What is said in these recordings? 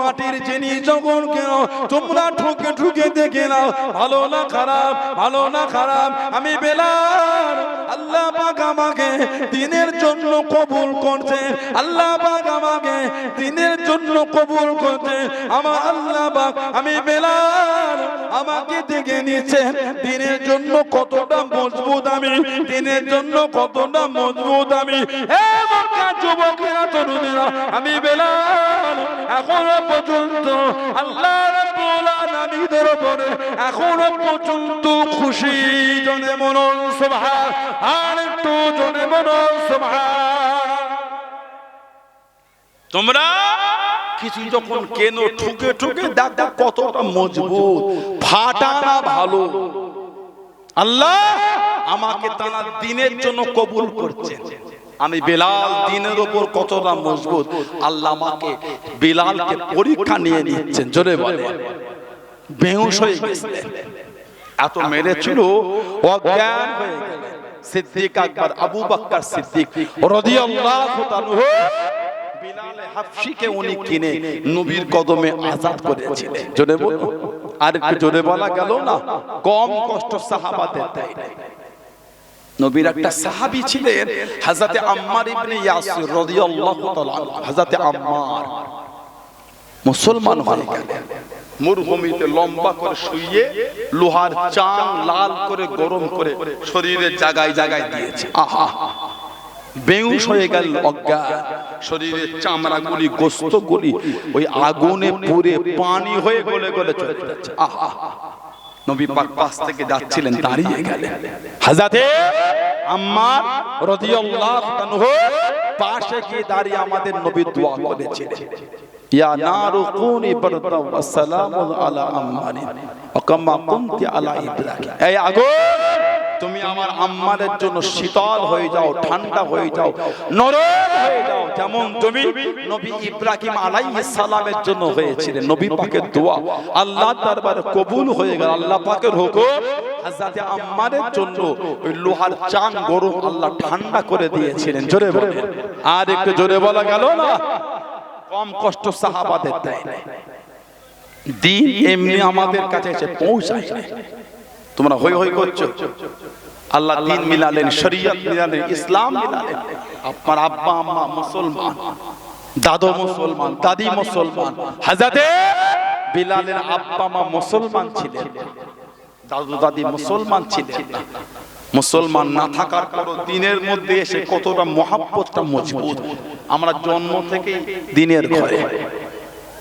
মাটির জিনিস আল্লাহ পাক আমাকে দিনের জন্য কবুল করছে, আল্লাহ আমাকে দিনের জন্য কবুল করছে, আমার আল্লাহ পাক, আমি বেলার আমাকে দেখে নিচ্ছে, দিনের জন্য কতটা মজবুত আমি, দিনের জন্য কতটা মজবুত আমি মক্কা যুবকেরা তরুণেরা আমি বেলাল এখনও পর্যন্ত আল্লাহ রাব্বুল আলামিনের উপরে এখনও পর্যন্ত খুশি। জনে মন সুবহান। আর একটু জনে মন সুবহান। তোমরা কিছু যখন কেন ঠুকে ঠুকে দেখো কতটা মজবুত ফাটা না ভালো। আল্লাহ আমাকে তারা দিনের জন্য কবুল করছেন। আমি বেলাল দিনের ওপর কতটা মজবুত? আল্লাহ আমাকে বেলালকে পরীক্ষা নিয়ে নিচ্ছেন, জোরে বলে বেহুশ হয়ে গেছিলেন এত মেরেছিল, অজ্ঞান হয়ে গেলেন সিদ্দিক আকবর, আবু বাক্কার সিদ্দিক রাদিয়াল্লাহু তাআলা বিলাল হাফসিকে উনি কিনে নবীর কদমে আজাদ করেছিলেন। জোরে বলো আর একটু জোরে বলা গেল না? কম কষ্ট সাহাবাদের দেয় নাই। নবীর একটা সাহাবী ছিলেন হযরতে আম্মার ইবনে ইয়াসির রাদিয়াল্লাহু তাআলা হযরতে আম্মার মুসলমান। হয়ে গেলেন। মরুভূমিতে লম্বা করে শুইয়ে লোহার চাং লাল করে গরম করে শরীরের জায়গায় জায়গায় দিয়েছে। আহা। বেউস হয়ে গেল অজ্ঞান। শরীরের চামড়াগুলি গোস্তগুলি ওই আগুনে পুড়ে পানি হয়ে গলে গলে চলে যাচ্ছে। আহা। নবী পাক পাশ থেকে যাচ্ছিলেন দাঁড়িয়ে গেলেন। হাজাতে আম্মার রাদিয়াল্লাহু তাআলা পাশে গিয়ে দাঁড়িয়ে আমাদের নবী দোয়া করেছিলেন। ইয়া নারু কুনি বারদা ওয়া সালামু আলা আম্মার। ওয়া কামা কুনতি আলা ইব্রাহিম। এই আগুন তুমি আমার আম্মারের জন্য শীতল হয়ে যাও, ঠান্ডা হয়ে যাও, নরম হয়ে যাও, যেমন তুমি নবী ইব্রাহিম আলাইহিস সালামের জন্য হয়েছিলেন নবী পাকের দোয়া আল্লাহ দরবারে কবুল হয়ে গেল। আল্লাহ পাকের হুকুম হযরত আম্মারের জন্য ওই লোহার চাং গরম আল্লাহ ঠান্ডা করে দিয়েছিলেন। জোরে বলে আর একটু জোরে বলা গেল না? কম কষ্ট সাহাবাদের দেয় দিন এমনি আমাদের কাছে এসে পৌঁছায়। তোমরা হই হই করছ। আল্লাহ দিন মিলালেন শরীয়ত মিলালেন ইসলাম মিলালেন। আপনার আব্বা আম্মা মুসলমান দাদু মুসলমান দাদি মুসলমান হাজাতে বিলালের আব্বা মা মুসলমান ছিলেন। দাদু দাদি মুসলমান ছিলেন। না। মুসলমান না থাকার পর দিনের মধ্যে এসে কতটা মহাব্বতটা মজবুত। আমরা জন্ম থেকে দিনের ঘরে।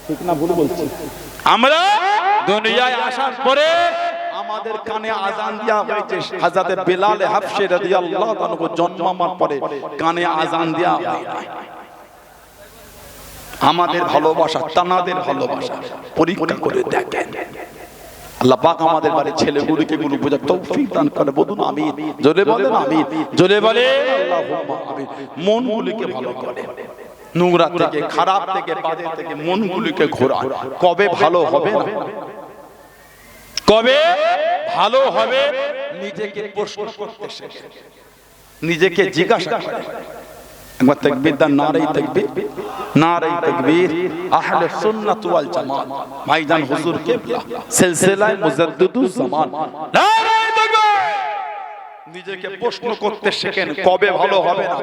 ঠিক না ভুল বলছি। আমরা দুনিয়ায় আসার পরে আমাদের কানে আজান দেওয়া হয়েছে। হাজাতে বেলাল হাফসে রাদিয়াল্লাহু তাআলা জন্মাবার পরে কানে আজান দেওয়া হয় আমাদের ভালোবাসা তানাদের ভালোবাসা পরীক্ষা করে দেখেন। আল্লাহ পাক আমাদের বাড়ি ছেলেগুলিকে গুলো বোঝার তৌফিক দান করে বলুন আমি জোরে বলেন আমি জোরে বলে আল্লাহুম্মা আমিন। মনগুলিকে ভালো করে। নোংরা থেকে খারাপ থেকে বাজে থেকে মনগুলিকে ঘোরা কবে ভালো হবে না? কবে? ভালো হবে নিজেকে প্রশ্ন করতে নিজেকে জিজ্ঞাসা একবার নারাই নারাই আহলে সুন্নাত ওয়াল জামাত। ভাইজান হুজুর কিবলা জামান। নারাই নিজেকে প্রশ্ন করতে শেখেন, কবে ভালো হবে না?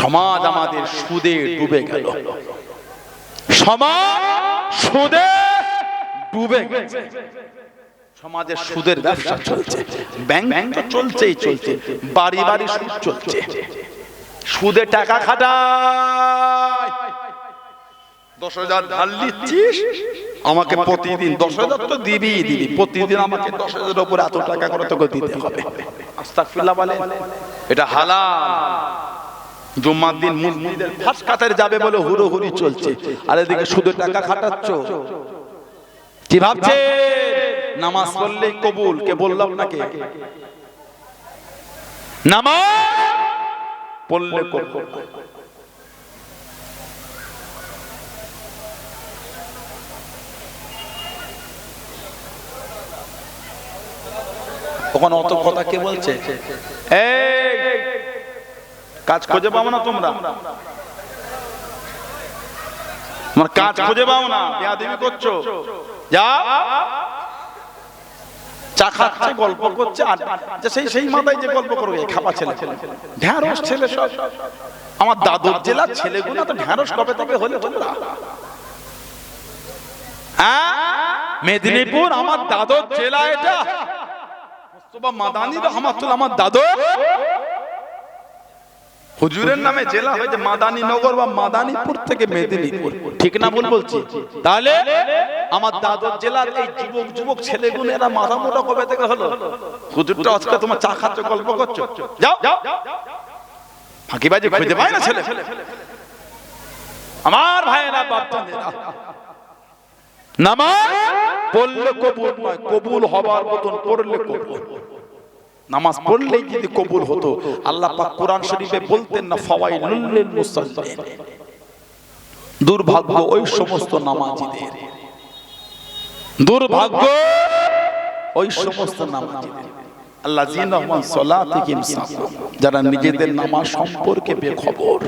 সমাজ আমাদের সুদে ডুবে গেল। সমাজ সুদে ডুবে সুদের ব্যবসা চলছে ব্যাংক তো চলছেই চলছে বাড়ি বাড়ি সুদ চলছে। সুদে টাকা খাটায়। দশ হাজার ধার নিচ্ছিস? আমাকে প্রতিদিন দশ হাজার তো দিবি দিবি। প্রতিদিন আমাকে দশ হাজারের উপর এত টাকা করে তোকে দিতে হবে। আস্তাগফিরুল্লাহ বলে এটা হালাল। জুম্মার দিন মুসলিমদের ফাঁস কাতারে যাবে বলে হুড়োহুড়ি চলছে। আর এদিকে শুধু টাকা খাটাচ্ছ। কি ভাবছে নামাজ পড়লে কবুল, কে বললাম নাকি? নামাজ পড়লে কবুল। ওখানে অত কথা কে বলছে? কাজ খুঁজে পাবো না তোমরা। আমার কাজ খুঁজে পাও না। বেয়াদবি করছ। যা। চা খাচ্ছে গল্প করছে। আর সেই সেই মাথায় যে গল্প করবে খাপা ছেলে। ঢ্যাঁড়স ছেলে সব। আমার দাদুর জেলার ছেলেগুলো তো ঢ্যাঁড়স কবে থেকে হলে? তোমরা হ্যাঁ? মেদিনীপুর আমার দাদুর জেলা এটা। মাদানি রহমাতুল আমার দাদু। হুজুরের নামে জেলা হয়েছে মাদানী নগর বা মাদানীপুর থেকে মেদিনীপুর। ঠিক না ভুল বলছি? তাহলে আমার দাদুর জেলার এই যুবক যুবক ছেলেগুলো মাথা মোটা কবে থেকে হলো? হুজুরটা আজকে তোমার চা খাচ্ছ, গল্প করছ। যাও। যাও ফাঁকি ফাঁকিবাজি খুঁজে পায় না ছেলে? আমার ভাইয়েরা বাপচাঁদেরা নামাজ পড়লে কবুল নয়, কবুল হবার মতন পড়লে কবুল। নামাজ পড়লেই যদি কবুল হতো আল্লাহ পাক কোরআন শরীফে বলতেন না ফাওয়াইলুল লিল মুসাল্লিন দুর্ভাগ্য ওই সমস্ত নামাজীদের। দুর্ভাগ্য ওই সমস্ত নামাজীদের। আল্লাহ জিন রহমান সাহুন যারা নিজেদের নামাজ সম্পর্কে বেখবর।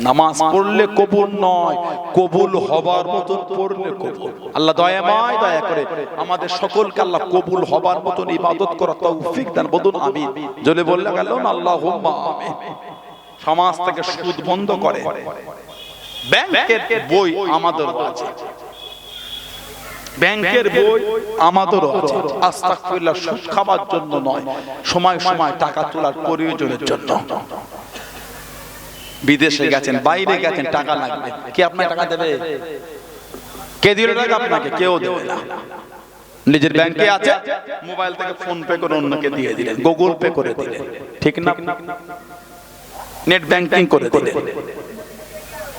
নামাজ পড়লে কবুল নয় কবুল হবার মতন পড়লে কবুল। আল্লাহ দয়াময় দয়া করে আমাদের সকলকে আল্লাহ কবুল হবার মতন ইবাদত করা তৌফিক দান বলুন আমিন। জলে বললে গেল না আল্লাহুম্মা আমিন। সমাজ থেকে সুদ বন্ধ করে। ব্যাংকের বই আমাদের আছে। ব্যাংকের বই আমাদেরও আছে। আস্তাগফিরুল্লাহ সুদ খাবার জন্য নয় সময় সময় টাকা তোলার প্রয়োজনের জন্য। বিদেশে গেছেন বাইরে গেছেন টাকা লাগবে। কে আপনার টাকা দেবে? কে দিল টাকা আপনাকে? কেউ দেবে না। নিজের ব্যাংকে আছে মোবাইল থেকে ফোন পে করে অন্যকে দিয়ে দিলেন। গুগল পে করে দিলেন। ঠিক না? নেট ব্যাংকিং করে দিলেন।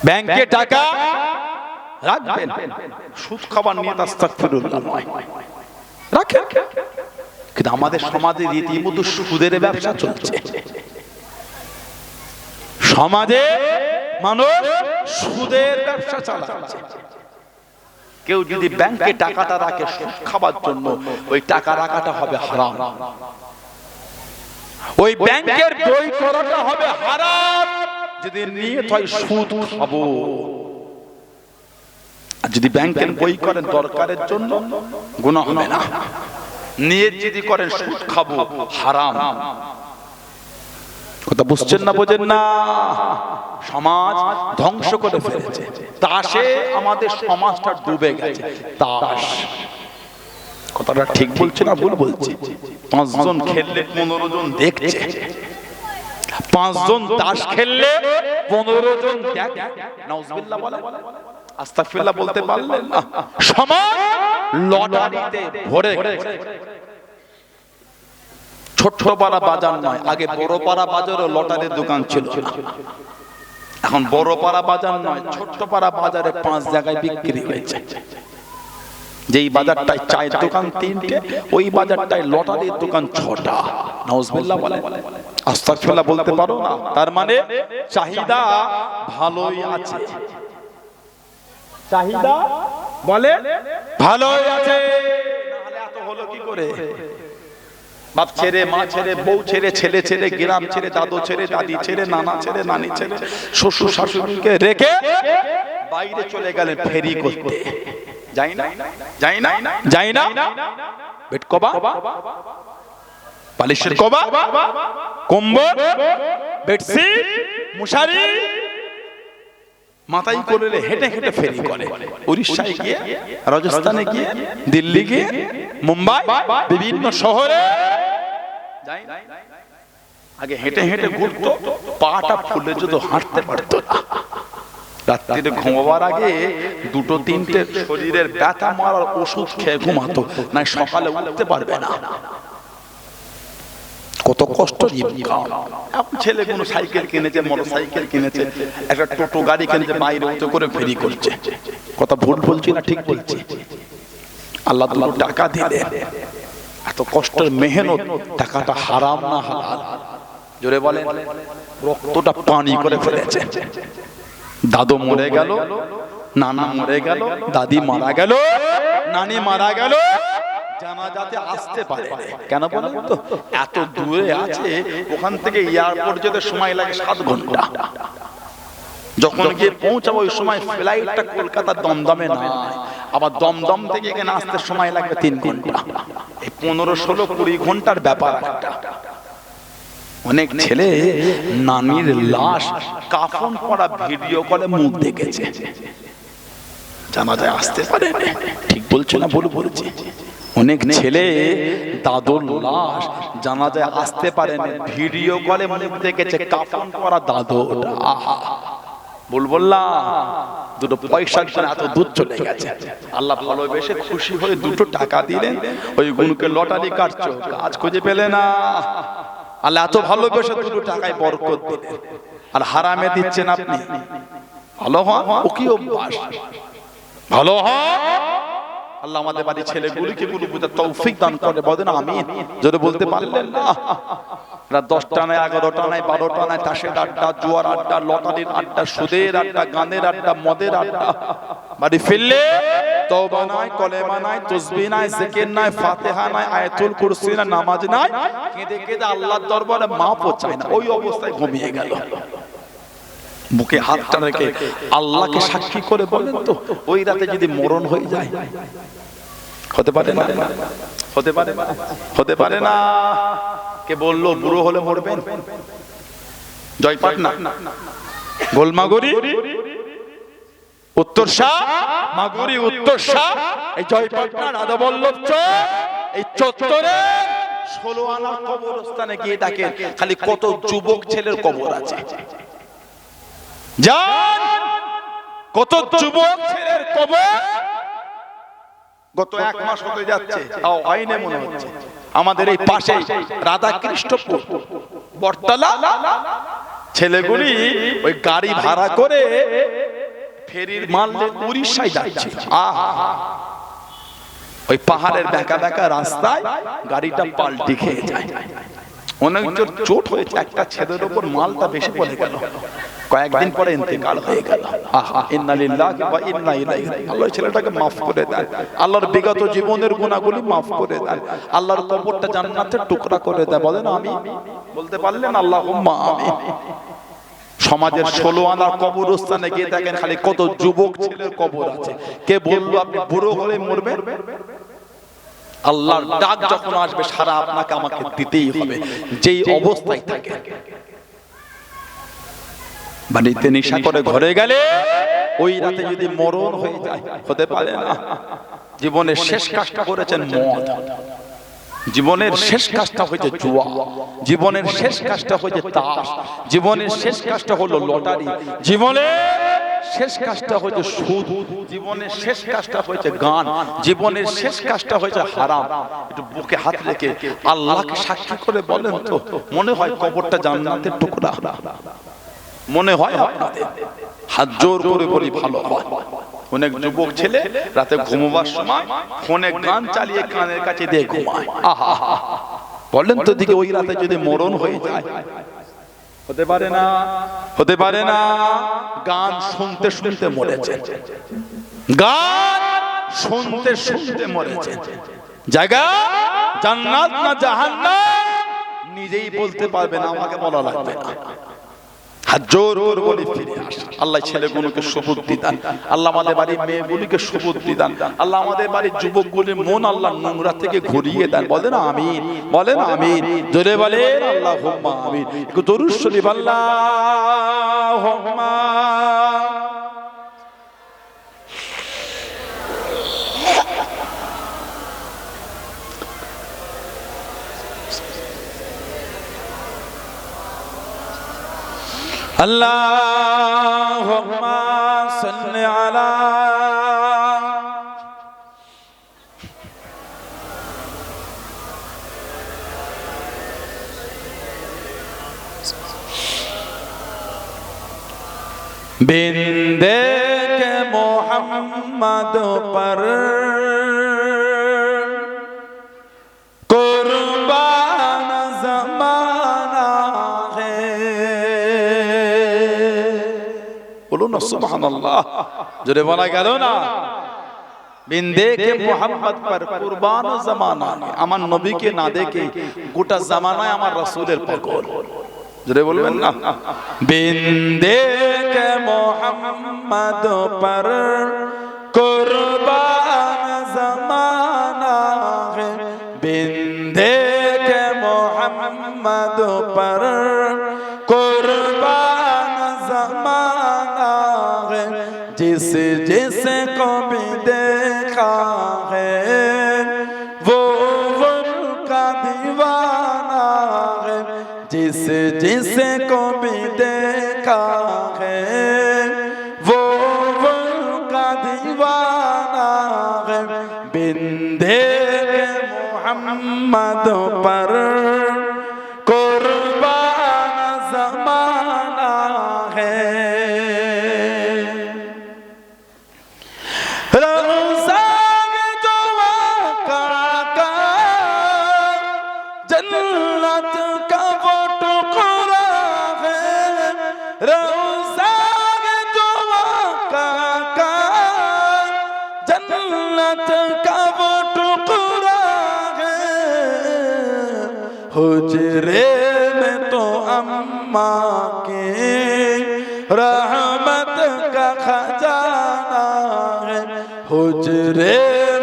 ব্যাংকে টাকা রাখবেন। সুদ খাবার নিয়ে আস্তাগফিরুল্লাহ নয়। রাখেন। কিন্তু আমাদের সমাজে রীতিমতো সুদের ব্যবসা চলছে। সমাজে মানুষ সুদের ব্যবসা চালাচ্ছে কেউ যদি ব্যাংকে টাকাটা রাখে, সুদ খাবার জন্য, ওই টাকা রাখাটা হবে হারাম। ওই ব্যাংকের বই করাটা হবে হারাম। যদি নিয়ে হয়, সুদ খাব। যদি ব্যাংকের বই করেন, দরকারের জন্য গুণা হবে না। নিয়ে যদি করেন, সুদ খাব। হারাম। কথা বুঝছেন না, বোঝেন না? সমাজ ধ্বংস করে ফেলেছে। তাসে আমাদের সমাজটা ডুবে গেছে। তাস কথাটা ঠিক বলছে না ভুল বলছি? পাঁচজন খেললে পনেরো জন দেখছে। পাঁচজন তাস খেললে পনেরো জন আস্তাগফিরুল্লাহ বলতে পারলেন না। সমাজ লটারিতে ভরে ছোট্ট পাড়া বাজার নয়, আগে বড় পাড়া বাজারও লটারির দোকান ছিল। এখন বড় পাড়া বাজার নয়, ছোট্ট পাড়া বাজারে পাঁচ জায়গায় বিক্রি হয়েছে। যেই বাজারটায় চায়ের দোকান তিনটে, ওই বাজারটায় লটারির দোকান ছটা। নাউজবিল্লাহ বলে। আস্তাগফিরুল্লাহ বলতে পারো না, তার মানে চাহিদা ভালোই আছে। চাহিদা বলে? ভালোই আছে। নাহলে এত হলো কি করে? বাপ ছেড়ে মা ছেড়ে বউ ছেড়ে ছেলে ছেড়ে গ্রাম ছেড়ে দাদু ছেড়ে দাদি ছেড়ে নানা ছেড়ে নানি ছেড়ে শ্বশুর শাশুড়িকে রেখে বাইরে চলে গেলেন ফেরি করতে। যাই না? যাই না? যাই না? বেট কবা? পালিশের কবা? কম্বল? বেডশিট? মশারি? মাথায় করে হেঁটে হেঁটে ফেরি করে। উড়িষ্যায় গিয়ে রাজস্থানে গিয়ে দিল্লি গিয়ে মুম্বাই বিভিন্ন শহরে আগে হেঁটে হেঁটে ঘুরতো পাটা ফুলে যদি হাঁটতে পারতো। না রাত্রিতে ঘুমাবার আগে দুটো তিনটে শরীরের ব্যথা মারার ওষুধ খেয়ে ঘুমাতো। না সকালে উঠতে পারবে না। কত কষ্ট ছেলে কোনো সাইকেল কিনেছে মোটর সাইকেল কিনেছে একটা টোটো গাড়ি কিনেছে বাইরে উঁচু করে ফেরি করছে। কথা ভুল বলছি না ঠিক বলছি? আল্লাহ তাআলা টাকা দিলে এত কষ্টের মেহনত টাকাটা হারাম না হালাল? জোরে বলে রক্তটা পানি করে ফেলেছে। দাদু মরে গেল নানা মরে গেল দাদি মারা গেল নানি মারা গেল জানাজাতে আসতে পারে। কেন বলেন তো? এত দূরে আছে ওখান থেকে এয়ারপোর্ট যেতে সময় লাগে সাত ঘণ্টা। যখন গিয়ে পৌঁছাবো ওই সময় ফ্লাইটটা কলকাতার দমদমে নাই আবার দমদম থেকে এখানে আসতে সময় লাগবে তিন ঘণ্টা। এই পনেরো ষোলো কুড়ি ঘণ্টার ব্যাপার একটা। অনেক ছেলে নানির লাশ কাফন করা ভিডিও কলে মুখ দেখেছে। জানা যায় আসতে পারে ঠিক বলছো না ভুল বলছি। অনেক ছেলে দাদুর লাশ জানা যায় আসতে পারে ভিডিও কলে মুখ দেখেছে কাফন করা দাদু আহা বল বললাম দুটো পয়সার জন্য এত দূর চলে গেছে। আল্লাহ ভালোবেসে খুশি হয়ে দুটো টাকা দিলেন ওই গুণকে লটারি কাটছো কাজ খুঁজে পেলে না। আল্লাহ এত ভালোবেসে দুটো টাকায় বরকত দিলেন। আর হারামে দিচ্ছেন আপনি। ভালো হন? ও কি অভ্যাস? ভালো হন? আল্লাহ আমাদের বাড়ির ছেলেগুলিকে গুলো বুঝে তৌফিক দান করে বলেন আমি যদি বলতে পারলেন না। রাত দশটা নয় এগারোটা নয় বারোটা নয় তাসের আড্ডা জুয়ার আড্ডা লটারির আড্ডা সুদের আড্ডা গানের আড্ডা মদের আড্ডা। বাড়ি ফিরলে তওবা নাই কলেমা নাই তসবি নাই জিকির নাই ফাতিহা নাই আয়াতুল কুরসি নাই নামাজ নাই। কেঁদে কেঁদে আল্লাহর দরবারে মাপও চায় না। ওই অবস্থায় ঘুমিয়ে গেল। বুকে হাতটা রেখে আল্লাহকে সাক্ষী করে বলেন তো ওই রাতে যদি মরণ হয়ে যায়? হতে পারে না। হতে পারে হতে পারে না। কে বলল বুড়ো হলে মরবেন? জয়পাট না গোলমাগরি? উত্তর শাহ? মাগুরি উত্তর শাহ? এই জয়পাটনা রাধা বল্লভ এই চত্বরে ষোলো আনা কবরস্থানে গিয়ে দেখেন খালি কত যুবক ছেলের কবর আছে। যান কত যুবক ছেলের কবর? গত এক মাস হতে যাচ্ছে। তাও আইনে মনে হচ্ছে। আমাদের এই পাশে রাধা কৃষ্ণপুর বটতলা। ছেলেগুলি ওই গাড়ি ভাড়া করে ফেরির মাল উড়িষ্যায় যাচ্ছে। আহা। ওই পাহাড়ের বেঁকা বেঁকা রাস্তায় গাড়িটা পাল্টি খেয়ে যায়। অনেক জোর চোট হয়েছে। একটা ছেলের উপর মালটা বেশি পড়ে গেল। কয়েকদিন পরে ইন্তেকাল হয়ে গেল। আহা ইন্না লিল্লাহি ওয়া ইন্না ইলাইহি আল্লাহ ছেলেটাকে maaf করে দেন। আল্লাহর বিগত জীবনের গুনাহগুলি maaf করে দেন। আল্লাহর কবরটা জান্নাতের টুকরা করে দেন। বলেন আমি বলতে পারলেন আল্লাহুম্মা আমিন। সমাজের ষোলো আনার কবরস্থানে গিয়ে দেখেন খালি কত যুবক ছেলের কবর আছে। কে বলল আপনি বুড়ো হলে মরবেন? আল্লাহর ডাক যখন আসবে সারা আপনাকে আমাকে দিতেই হবে। যেই অবস্থায় থাকে। বাড়িতে নেশা করে ঘরে গেলে ওই রাতে যদি মরণ হয়ে যায় হতে পারে না। জীবনের শেষ কাজটা করেছেন মদ। জীবনের শেষ কাজটা হয়েছে জুয়া। জীবনের শেষ কাজটা হয়েছে তাস। জীবনের শেষ কাজটা হলো লটারি। জীবনের শেষ কাজটা হয়েছে সুদ। জীবনের শেষ কাজটা হয়েছে গান। জীবনের শেষ কাজটা হয়েছে হারাম। একটু বুকে হাত রেখে আল্লাহকে সাক্ষী করে বলেন তো। মনে হয় কবরটা জান্নাতের টুকরা। মনে হয় আপনাদের হাত জোর করে বলি ভালো হয়। অনেক যুবক ছেলে রাতে ঘুমোবার সময় ফোনে গান চালিয়ে কানের কাছে দিয়ে ঘুমায়। আহা। বলেন তো দিকে ওই রাতে যদি মরণ হয়ে যায়। হতে পারে না। হতে পারে না। গান শুনতে শুনতে মরেছে। গান শুনতে শুনতে মরেছে। জায়গা? জান্নাত না জাহান্নাম? নিজেই বলতে পারবে না আমাকে বলা লাগবে না। হাত জোর জোর বলে, ফিরে আস। আল্লাহ ছেলেগুলোকে সুবুদ্ধি দিদান। আল্লাহ আমাদের বাড়ির মেয়েগুলিকে সুবুদ্ধি দিদান। আল্লাহ আমাদের বাড়ির যুবকগুলি মন আল্লাহ নোংরা থেকে ঘুরিয়ে দেন। বলেন আমিন বলেন আমিন। জোরে বলেন আল্লাহ হুম্মা আমিন। একটু দরুদ শরীফ আল্লাহ হুম্মা اللهم صل على بندے کے محمد پر বিন্দে কে মোহাম্মদ পর কুরবান জামানা। আমার নবীকে না দেখে গোটা জামানায় আমার রাসূলের পাগল জোরে বলবেন না? বিন্দে মোহাম্মদ পর जिस को भी देखा है वो उनका दीवाना है बिंदे मोहम्मद पर है रमज़ान जो आका जन्नत का वो टुकड़ा है। हुजरे में तो अम्मा के रहमत का खजाना है। हुजरे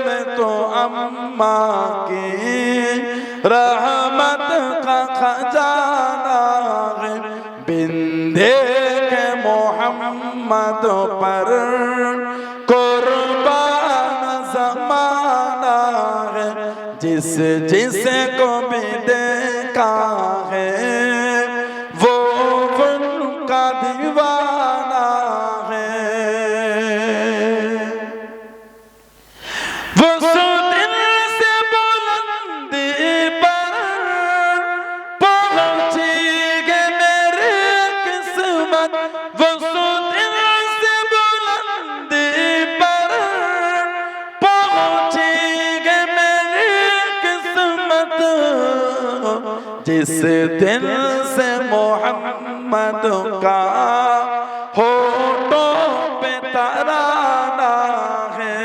में तो अम्मा की जिस जिस को भी जिस दिल से मोहम्मद का होठों पे तराना है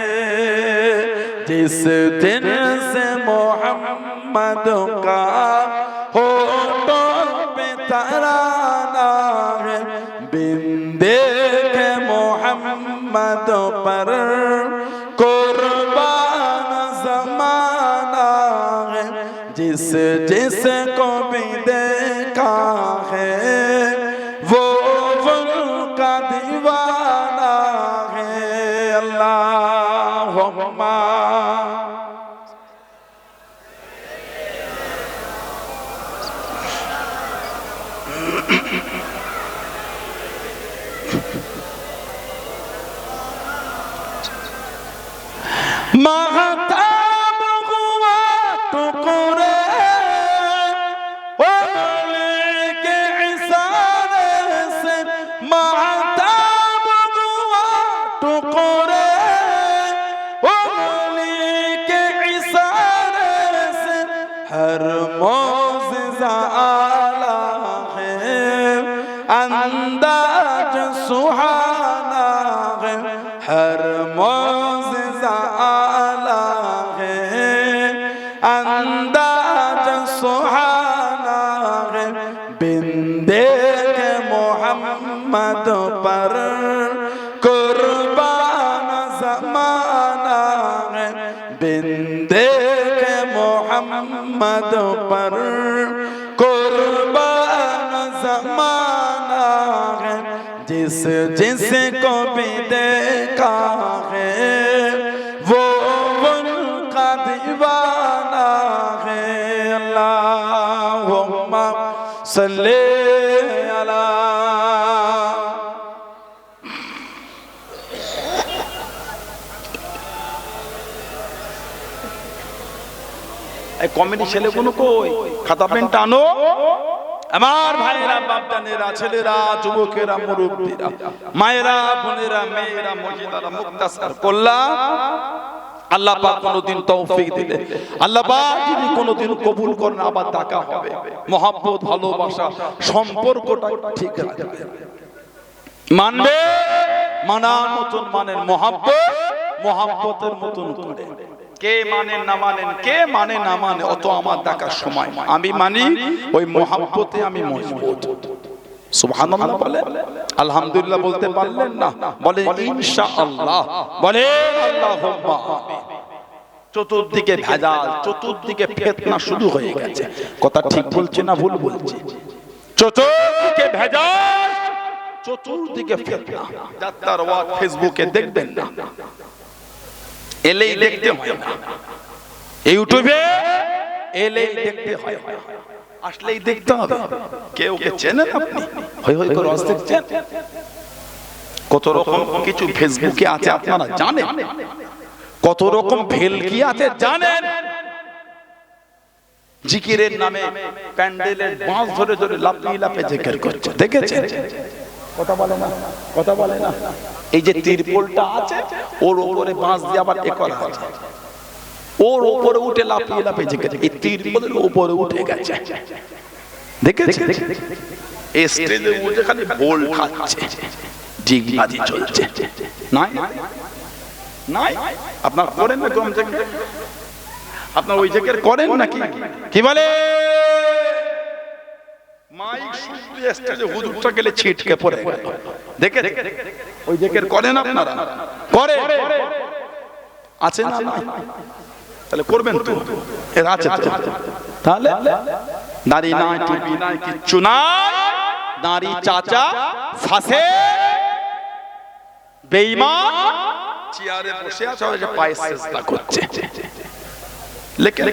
जिस दिन से मोहम्मद का होठों पे तराना है बिंदे के मोहम्मद पर कुर्बान जमाना है जिस जिस রহমান पर कुर्बान जमाना है बिंदे के मोहम्मद पर कुर्बान जमाना है जिस जिस को भी देखा है वो उनका दीवाना है अल्लाहुम्मा सल्ले এই কমেডি ছেলেগুলো কই? খাতা পেন টানো। আমার ভাইরা বাপদানেরা ছেলেরা যুবকেরা মুরব্বীরা মায়েরা বোনেরা মেয়েরা মহিলারা মুক্তাসার করলাম আল্লাহ পাক কোনোদিন তৌফিক দিলে। আল্লাহ পাক যদি কোনোদিন কবুল করেন আবার টাকা হবে। মহাব্বত ভালোবাসা সম্পর্কটা ঠিক রাখবে। মানবে? মানার মতন মানেন মহাব্বত মহাব্বতের মতন করে। কে মানেন না মানেন কে মানে না মানে অত আমার দেখার সময়। আমি মানি ওই মহাব্বতে আমি মজবুত। সুবহানাল্লাহ বলে, আলহামদুলিল্লাহ বলতে পারলেন না। বলে, ইনশাআল্লাহ। বলে, আল্লাহুম্মা চতুর্দিকে ভেজাল, চতুর্দিকে ফেতনা শুরু হয়ে গেছে। কথা ঠিক বলছে না ভুল বলছে? চতুর্দিকে ভেজাল, চতুর্দিকে ফেতনা। যাত্রার ওয়াজ ফেসবুকে দেখবেন না। এলেই দেখতে হয় না। ইউটিউবে এলেই দেখতে হয়। আসলেই দেখতে হবে। কেউ কে চেনেন আপনি? হই হই, করে রস দেখছেন কত রকম কিছু ফেসবুকে আছে আপনারা জানেন? কত রকম ভেলকি আছে জানেন? জিকিরের নামে প্যান্ডেলের বাঁশ ধরে ধরে লাফিয়ে লাফে জিকির করছে। দেখেছেন? কথা বলে না, কথা বলে না। এই যে তিরপলটা আছে, ওর উপরে বাঁশ দিয়ে আবার এ করা আছে। ওর উপরে উঠে লাফিয়ে লাফিয়ে জিকির এই তিরপলের উপরে উঠে গেছে। দেখেছেন? এই স্টেজে উঠে খালি বোল খাচ্ছে ডিগবাজি চলছে। নাই? নাই? আপনার করেন না গম থেকে আপনার ওই জায়গায় করেন নাকি? কি বলে? মাইক শুনতে স্টেজে হুজুরটা গেলে ছিটকে পড়ে। গেল দেখে ওই জায়গায় করেন আপনারা? করে? আছে না? তাহলে করবেন তো। এর আছে তো। তাহলে? দাড়ি নাই টুপি নাই কিচ্ছু নাই। দাড়ি চাচা ফাঁসে। বেঈমান চেয়ারে বসে আছে যে পায়ে সেজদা করছে। লেখেন।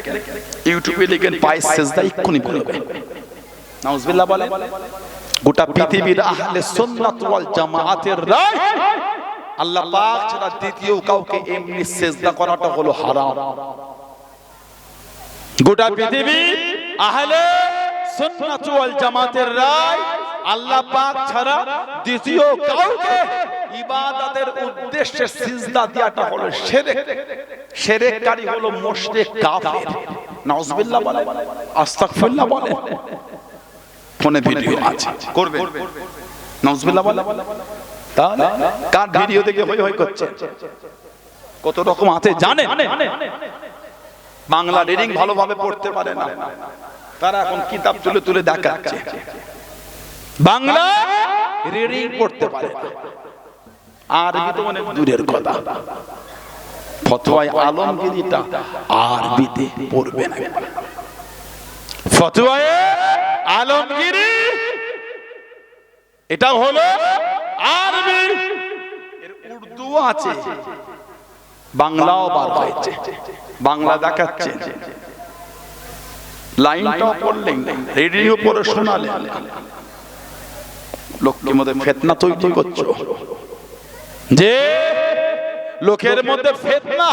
ইউটিউবে লেখেন পায়ে সেজদা এক্ষুনি বলবে নাউজুবিল্লাহ বলে গোটা পৃথিবীর আহলে সুন্নাত ওয়াল জামাআতের রায়। আল্লাহ পাক ছাড়া দ্বিতীয় কাউকে এমনি সেজদা করাটা হলো হারাম। গোটা পৃথিবী আহলে সুন্নাত ওয়াল জামাতের রায়। আল্লাহ পাক ছাড়া দ্বিতীয় কাউকে ইবাদতের উদ্দেশ্যে সিজদা দেওয়াটা হলো শিরক শিরককারী হলো মুশরিক কাফির। নাউজুবিল্লাহ বলে আস্তাগফিরুল্লাহ বলে ফোনে ভিডিও আছে। করবে। নাউজুবিল্লাহ বলে? তাহলে? কার ভিডিও দেখে হই হই করছে? কত রকম আছে জানে বাংলা রিডিং ভালোভাবে পড়তে পারে না। তারা এখন কিতাব তুলে তুলে দেখাচ্ছে। বাংলা রিডিং পড়তে পারে। না আরবি তো অনেক দূরের কথা। ফতোয়ায় আলমগিরিটা আরবিতে পড়বে না। ফতোয়ায় আলমগিরি। এটা হলো আরবি এর উর্দু আছে। বাংলাও বার হয়েছে বাংলা দেখাচ্ছে। লাইনটাও পড়লেন, রেডিও পড়ে শোনালেন। লোককে মধ্যে ফেতনা তৈরি করছ। যে লোকের মধ্যে ফেতনা।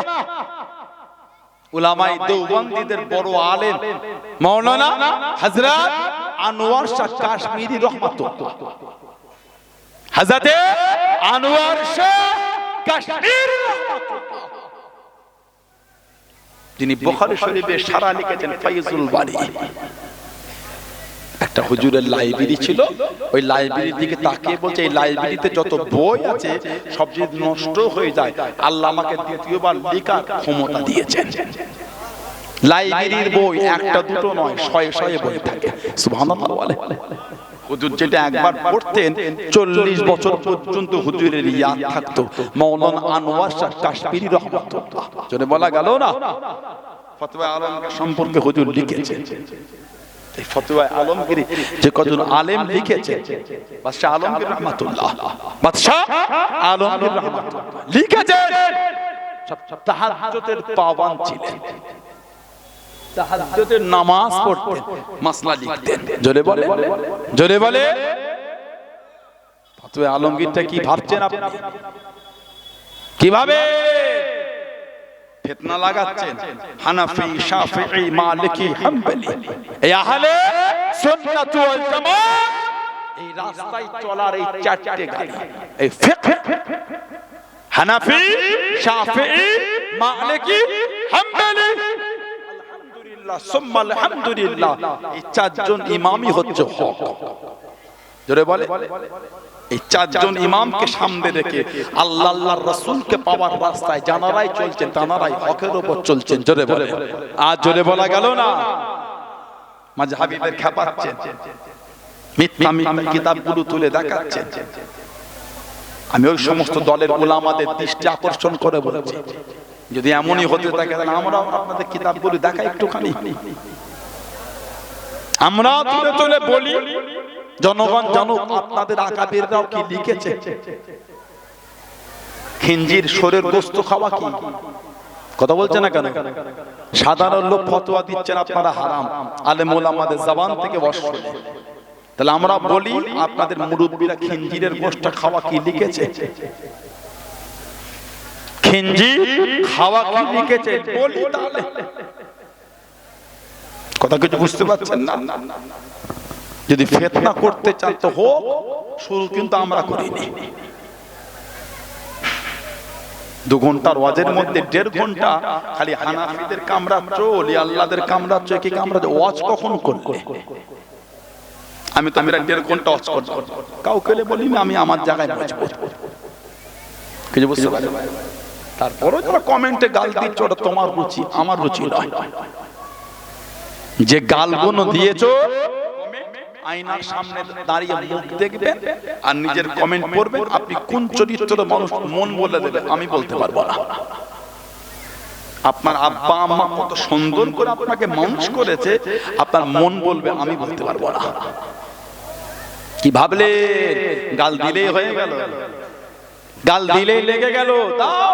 উলামাই দেওবন্দীদের বড় আলেম। মাওলানা হযরত আনোয়ার শাহ কাশ্মীরি রহমাতুল্লাহ হযরতে আনোয়ার শাহ কাশ্মীরি যিনি বুখারী শরীফে সারা লিখেছেন ফাইজুল বারী। একটা হুজুরের লাইব্রেরি ছিল ওই লাইব্রেরির দিকে তাকিয়ে বলছে এই লাইব্রেরিতে যত বই আছে সব যদি নষ্ট হয়ে যায় আল্লাহ আমাকে দ্বিতীয়বার লেখার ক্ষমতা দিয়েছেন। লাইব্রেরির বই একটা দুটো নয় শয়ে শয়ে বই থাকে। সুবহানাল্লাহ বলে। হুজুর যেটা একবার পড়তেন চল্লিশ বছর পর্যন্ত হুজুরের ইয়াদ থাকতো। মৌলানা আনোয়ার শাহ কাশ্মীরি রহমাতুল্লাহ। যদি বলা গেল না? ফতোয়া আলম সম্পর্কে হুজুর লিখেছেন। এই ফতোয়া আলমগিরি যে কজন আলেম লিখেছে বাদশাহ আলমগীর রহমাতুল্লাহ। বাদশাহ আলমগীর রহমাতুল্লাহ। লিখেছেন। সব তাহাজ্জুদের পাওয়ান ছিলেন। তাহাজ্জুদের নামাজ পড়তেন মাসলা লিখতেন। জোরে বলে? জোরে বলে? ফতোয়া আলমগীরটা কি ভাবছেন আপনি? কীভাবে? ফিতনা লাগাচ্ছেন। হানাফি, শাফিঈ, মালিকি, হাম্বলি। এই আহলে সুন্নাত ওয়াল জামাত, এই রাস্তায় চলার এই চারটে গাড়ি, এই ফিকহ। হানাফি, শাফিঈ, মালিকি, হাম্বলি। আর জোরে বলা গেল না? মিথ্যা কিতাবগুলো তুলে দেখাচ্ছে আমি ওই সমস্ত দলের ওলামাদের দৃষ্টি আকর্ষণ করে বলেছি। যদি এমনই হতে থাকে, তাহলে আমরা আপনাদের কিতাবগুলো দেখা একটুখানি। আমরা তুলে তুলে বলি, জনগণ জানুক আপনাদের আকাবিররাও কি লিখেছে। খিঞ্জির শরীর গোস্ত খাওয়া কি? কথা বলছে না কেন? সাধারণ লোক ফতোয়া দিচ্ছেন আপনারা হারাম। আলে মোলামাদের জবান থেকে বর্ষ তাহলে আমরা বলি, আপনাদের মুরব্বীরা খিঞ্জিরের গোষ্ঠটা খাওয়া কি লিখেছে? খিঞ্জির খাওয়া কি লিখেছে বলি তাহলে। কথা কিছু বুঝতে পারছেন না? যদি ফেতনা করতে চান তো হোক, শুরু কিন্তু আমরা করিনি। দু ঘণ্টার ওয়াজের মধ্যে দেড় ঘণ্টা খালি হানাফিদের কামড়াচ্ছ অলি আল্লাহদের কামড়াচ্ছ কি কামড়াচ্ছ, ওয়াজ কখন করলে? আমি তো আমি দেড় ঘণ্টা ওয়াজ করব কাউকে বলি না আমি আমার জায়গায় বসবো কিছু বুঝতে পারি তারপরও যারা কমেন্টে গাল দিচ্ছ, ওটা তোমার রুচি, আমার রুচি নয়। যে গালগুলো দিয়েছ, আয়নার সামনে দাঁড়িয়ে মুখ দেখবেন আর নিজের কমেন্ট আপনি কোন মানুষ, মন বলে দেবে, আমি বলতে পারব না। আপনার আব্বা আম্মা কত সুন্দর করে আপনাকে মানুষ করেছে, আপনার মন বলবে, আমি বলতে পারব না। কি ভাবলে? গাল দিলেই হয়ে গেল। গাল দিলেই লেগে গেল, দাও।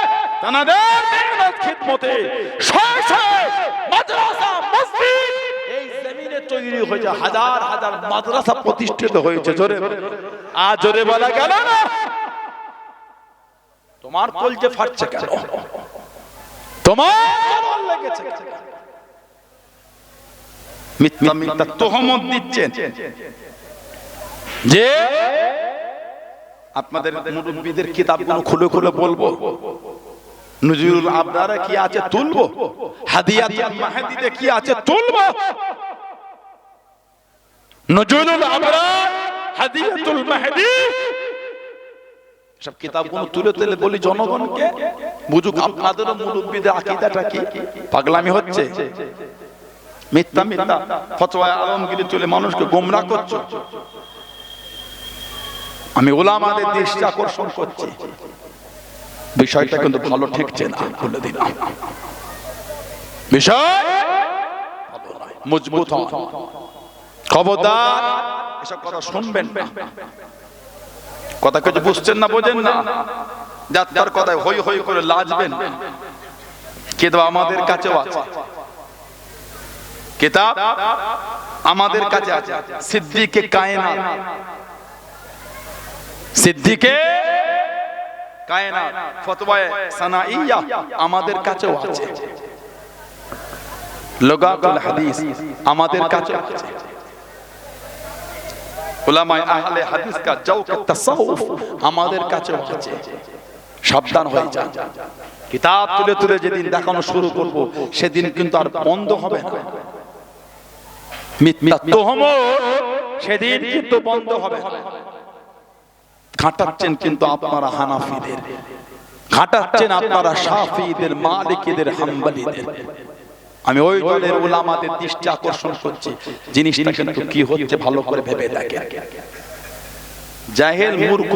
তানাদের মেহনত খেদমতে। শয়ে শয়ে মাদ্রাসা মসজিদ। এই জমিনে তৈরি হয়েছে হাজার হাজার মাদ্রাসা প্রতিষ্ঠিত হয়েছে জোরে আজ জোরে বলা গেল না। তোমার কলজে ফাটছে কেন? তোমার লেগেছে মিথ্যা মিথ্যা তোহমত দিচ্ছেন। যে আপনাদের মুরব্বীদের কিতাবগুলো খুলে খুলে বলব। নজরুল আবরারে কি আছে তুলবো? হাদিয়াত মাহদিতে কি আছে তুলবো? নজরুল আবরার হাদিয়াতুল মাহদি সব কিতাবগুলো তুলে তুলে বলি জনগণকে। বুঝুক আপনাদের মুরব্বীদের আকীদাটা কি? পাগলামি হচ্ছে? মিথ্যা মিথ্যা। ফতোয়া আলমগিরি তুলে মানুষকে গোমরাহ করছ। আমি ওলামাদের দৃষ্টি আকর্ষণ করছি। বিষয়টা কিন্তু ভালো ঠেকছে না বলে দিলাম। বিষয়? মজবুত খবরদার, এসব কথা শুনবেন কথা কিছু বুঝছেন না, বোঝেন না। যাত্রার কথায় হই হই করে লাজবেন। কিন্তু আমাদের কাছেও আছে। কিতাব আমাদের কাছে আছে। সিদ্দিকে কায়নাত। সিদ্দিকে কায়নাত সানাইয়া আমাদের কাছেও আছে। লগাতুল হাদিস আমাদের কাছে আছে। উলামায়ে আহলে হাদিস কা জাওক তাসাউফ আমাদের কাছেও আছে। সাবধান হয়ে যান। কিতাব তুলে তুলে যেদিন দেখানো শুরু করব, সেদিন কিন্তু আর বন্ধ হবে না। মিথ্যা সেদিন কিন্তু বন্ধ হবে না। ঘাটাচ্ছেন কিন্তু আপনারা হানাফিদের। ঘাটাচ্ছেন আপনারা শাফিদের মালিকীদের হাম্বলিদের। আমি ওই দলের ওলামাদের দৃষ্টি আকর্ষণ করছি। জিনিসটা কিন্তু কি হচ্ছে ভালো করে ভেবে দেখে জাহেল মূর্খ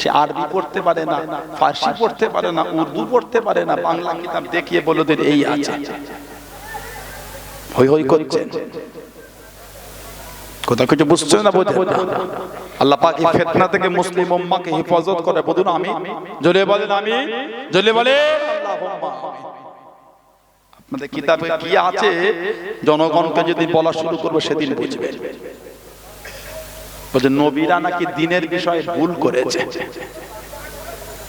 সে আরবি পড়তে পারে না ফার্সি পড়তে পারে না উর্দু পড়তে পারে না বাংলা কিতাব দেখিয়ে বলদের এই আছে হই হই করছেন। কথা কিছু বুঝছে না বোঝে? আল্লাহ পাক এই ফিতনা থেকে মুসলিম উম্মাহকে হেফাজত করে বলুন আমি। বলেন আমি। বলে আপনাদের কিতাবে কি আছে? জনগণকে যদি বলা শুরু করবে সেদিন বুঝবে। বলছে নবীরা নাকি দিনের বিষয়ে ভুল করেছে।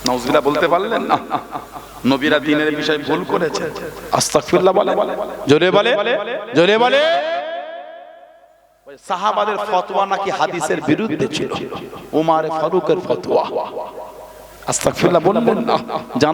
নজবিলা বলতে পারলেন না? নবীরা দিনের বিষয়ে ভুল করেছে। আস্তাগফিরুল্লাহ বলে বলে জোরে বলে জোরে বলে সাহাবাদের ফতোয়া নাকি হাদিসের বিরুদ্ধে ছিল? উমারে ফারুকের ফতোয়া। আস্তাগফিরুল্লাহ বললেন না।